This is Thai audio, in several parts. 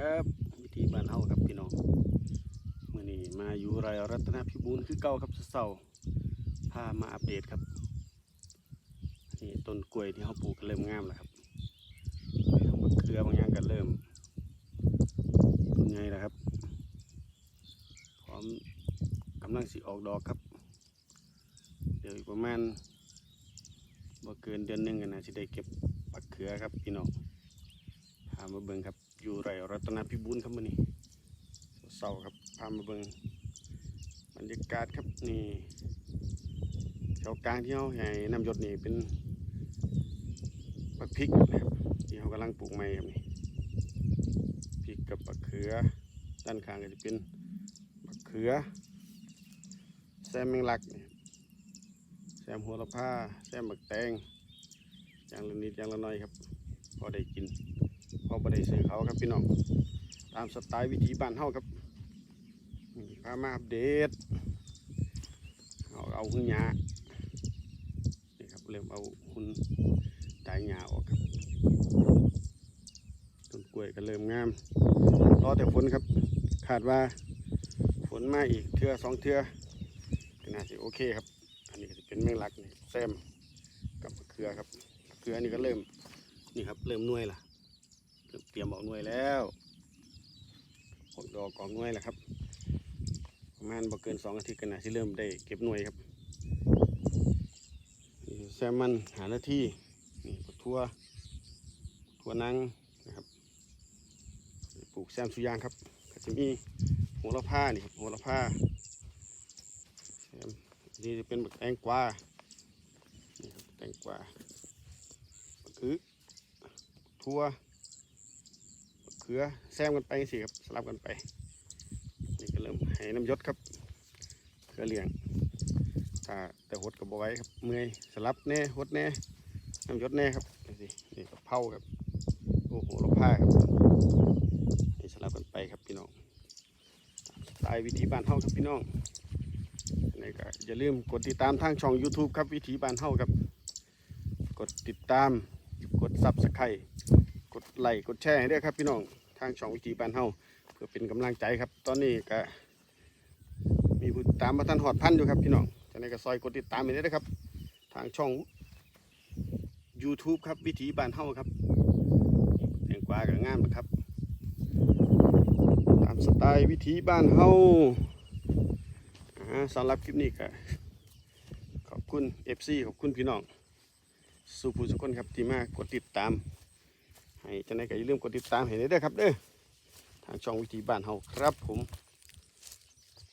ครับวิธีบ้านเฮาครับพี่น้องมื่อนี้มาอยู่ไรรัตนพิบูลคือเก่าครับเสาพามาอัปเดตครับนี่ต้นกล้วยที่เขาปลูกเริ่มงามแล้วครับทางมะเขือบางอย่างก็เริ่มต้นใหญ่แล้วครับพร้อมกำลังสิออกดอกครับ เดี๋ยวอีกประมาณบ่เกินเดือนหนึงกันนะสิได้เก็บปักเขือครับพี่น้องพามาเบิ่งครับ อยู่ไรรัตนพิบูลครับมื้อนี้เสาครับพามาเบิงบรรยากาศครับนี่แถวกลางที่เขาให้น้ำหยศนี่เป็นบักพริกนะครับที่เขากำลังปลูกใหม่ครับนี่พริกกับบักเขือด้านข้างก็จะเป็นบักเขือแซมแมงลักแซมหัวละผ้าแซมบักแตงอย่างละนิดอย่างละน้อยครับ พอได้กิน พอบ่ได้ซื้อเขาครับพี่น้อง ตามสไตล์วิถีบ้านเฮาครับพามาอัปเดตเอาเอาหุ่นยานี่ครับเริ่มเอาหุ่นตายหยาออกครับต้นกล้วยก็เริ่มงามรอแต่ฝนครับคาดว่าฝนมาอีกเทื่อสองเทื่อก็น่าจะโอเคครับ อันนี้ก็จะเป็นแมงลักนี่แซมกับมะเขือครับมะเขือนี่ก็เริ่มนี่ครับเริ่มหน่วยละ เตรียมออกหน่วยแล้วออกดอกออกหน่วยแล้วครับ ประมาณบ่เกินสองอาทิตย์กันนะที่เริ่มได้เก็บหน่วยครับแซมมันหาหน้าที่นี่ปลูกทั่วทั่วนังนะครับปลูกแซมสุยางครับก็จะมีโหระพานี่ครับโหระพาแซมนี่จะเป็นแบบแตงกวานี่ครับแตงกวาบักอึกทั่ว ขือแซมกันไปสิครับสลับกันไปนี่ก็เริ่มให้น้ำยศครับเขือเลี้ยงถ้าแต่หดกับบไว้ครับเมื่อยสลับแน่หดแน่น้ำยศแน่ครับสินี่กับเผาครับโอ้โหเราผ้าครับนี่สลับกันไปครับพี่น้องตล์วิถีบ้านเฮาครับพี่น้องนี่ก็อย่าลืมกดติดตามทางช่อง YouTube ครับวิถีบ้านเฮาครับ กดติดตามกดซับสไครต์ ไลค์กดแชร์ให้ด้วยครับพี่น้องทางช่องวิธีบ้านเฮาเพื่อเป็นกำลังใจครับ ตอนนี้ก็มีผู้ติดตามมาทันหอดพันอยู่ครับพี่น้องจะในก็ซอยกดติดตามไปได้นะครับ ทางช่อง YouTube ครับวิถีบ้านเฮาครับแตงกวากับงามนะครับ ตามสไตล์วิถีบ้านเฮาอ่าสำหรับคลิปนี้ก็ขอบคุณ FC ขอบคุณพี่น้องสุภูสุคนครับที่มากดติดตาม ให้จังไดก็อย่าลืมกดติดตามให้ได้เด้อครับเด้อทางช่องวิธีบ้านเฮาครับผม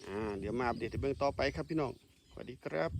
อ่าเดี๋ยวมาอัปเดตเบื้องต่อไปครับพี่น้องสวัสดีครับ